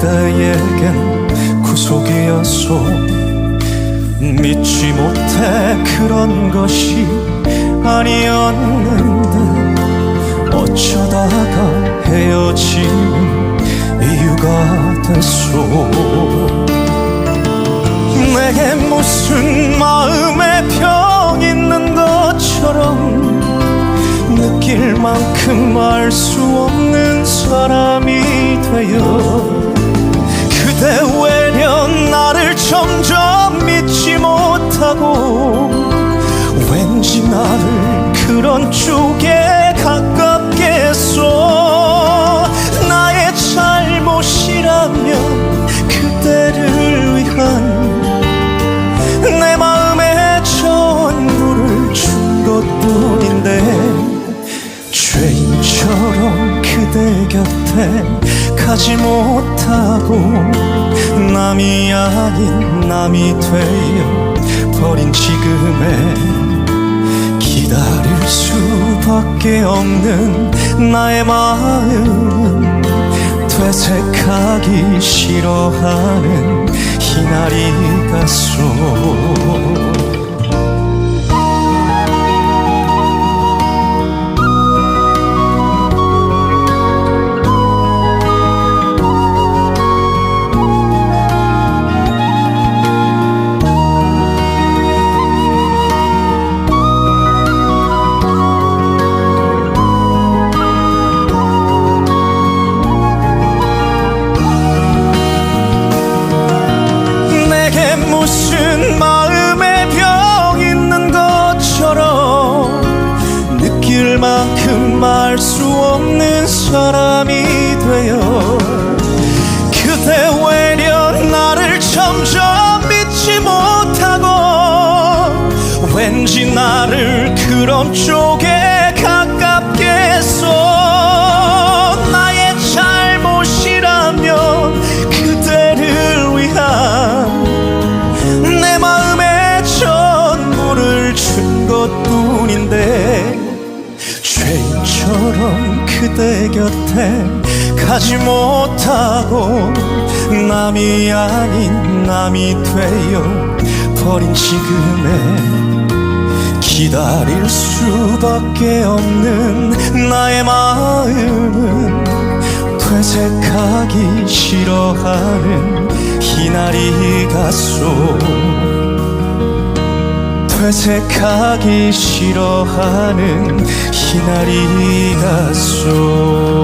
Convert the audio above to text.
그대에겐 구속이었소. 믿지 못해 그런 것이 아니었는데 어쩌다가 헤어지는 이유가 됐소. 내게 무슨 마음에 병 있는 것처럼 느낄 만큼 알 수 없는 사람이 되어 하고 왠지 나를 그런 쪽에 가깝게 했어. 나의 잘못이라면 그대를 위한 내 마음의 전부를 준 것뿐인데 죄인처럼 그대 곁에 가지 못하고 남이 아닌 남이 되어 버린 지금에 기다릴 수밖에 없는 나의 마음은 되새카기 싫어하는 희나리 같소 사람이 되어 그대 외려 나를 점점 믿지 못하고 왠지 나를 그런 쪽에 가깝게 했어 나의 잘못이라면 그대를 위한 내 마음의 전부를 준 것뿐인데 죄인처럼 그대 곁에 가지 못하고 남이 아닌 남이 되어 버린 지금에 기다릴 수밖에 없는 나의 마음은 되새카기 싫어하는 희나리 같소 되새카기 싫어하는 희나리 같소